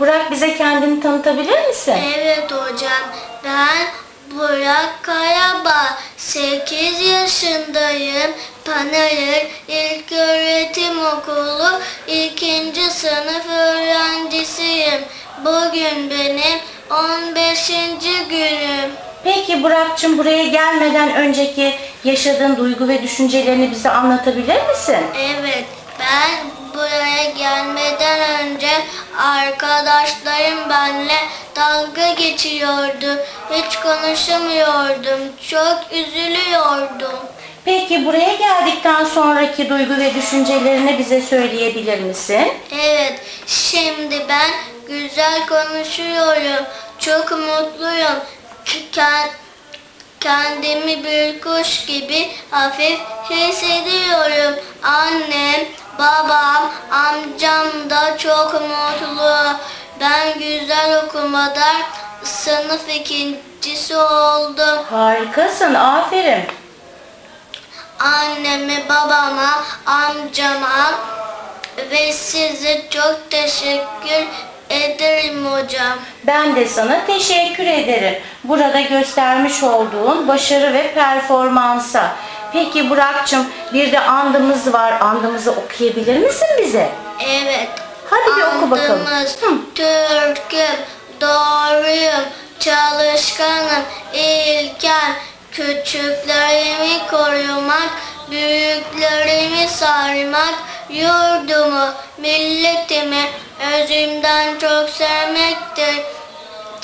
Burak bize kendini tanıtabilir misin? Evet hocam ben Burak Karabağ 8 yaşındayım. Panayır İlköğretim Okulu 2. sınıf öğrencisiyim. Bugün benim 15. günüm. Peki Burak'cığım buraya gelmeden önceki yaşadığın duygu ve düşüncelerini bize anlatabilir misin? Evet, ben buraya önce arkadaşlarım benimle dalga geçiyordu. Hiç konuşamıyordum. Çok üzülüyordum. Peki buraya geldikten sonraki duygu ve düşüncelerini bize söyleyebilir misin? Evet, şimdi ben güzel konuşuyorum. Çok mutluyum. Ken- Kendimi bir kuş gibi hafif hissediyorum. Annem, babam, amcam da çok mutlu. Ben güzel okumada sınıf ikincisi oldum. Harikasın, aferin. Anneme, babama, amcama ve size çok teşekkür ederim hocam. Ben de sana teşekkür ederim. Burada göstermiş olduğun başarı ve performansa. Peki Burak'cığım bir de andımız var. Andımızı okuyabilir misin bize? Evet. Hadi bir oku bakalım. Andımız. Türk'üm, doğruyum, çalışkanım, ilkem, küçüklerimi korumak, büyüklerimi sarmak, yurdumu, milletimi özümden çok sevmektir.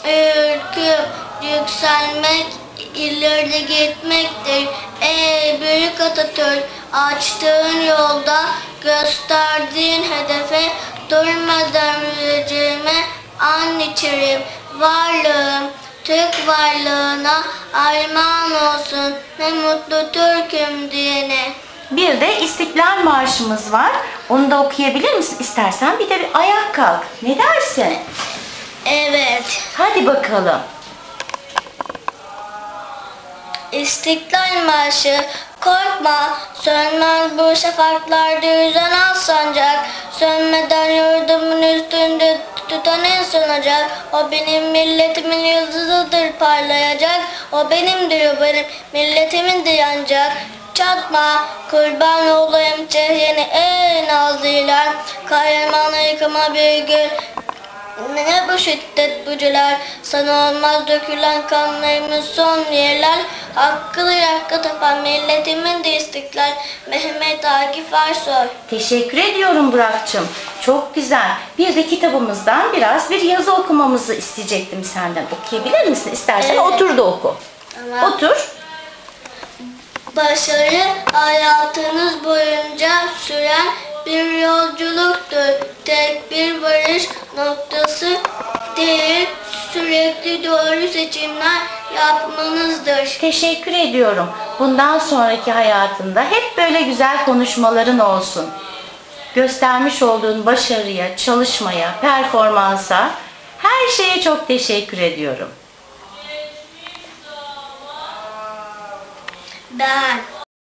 Ülküm, yükselmek, ileri gitmektir. Ey büyük Atatürk, açtığın yolda gösterdiğin hedefe durmadan yürüyeceğime an içerim. Varlığım, Türk varlığına armağan olsun. Ne mutlu Türk'üm diyene. Bir de İstiklal Marşımız var. Onu da okuyabilir misin? İstersen bir de bir ayak kalk. Ne dersin? Evet. Hadi bakalım. İstiklal Marşı. Korkma sönmez bu şafaklarda yüzen al sancak sönmeden yurdumun üstünde tutan en sonacak o benim milletimin yıldızıdır parlayacak. O benimdir o benim milletimindir ancak. Çatma kurban olayım çehreni ey nazlı ilan kahramanı yıkama bir gül ne bu şiddet bucular Sana olmaz dökülen kanlarımız son yerler Hakkıdır hakkı tapan milletimin de istiklal Mehmet Akif Ersoy Teşekkür ediyorum Burak'cığım. Çok güzel. Bir de kitabımızdan biraz bir yazı okumamızı isteyecektim senden. Okuyabilir misin? İstersen Evet. otur da oku. Tamam. Otur. Başarı hayatınız boyunca süren bir yolculuktur. Tek bir varış noktası değil, sürekli doğru seçimler yapmanızdır. Teşekkür ediyorum. Bundan sonraki hayatında hep böyle güzel konuşmaların olsun. Göstermiş olduğun başarıya, çalışmaya, performansa, her şeye çok teşekkür ediyorum. Ben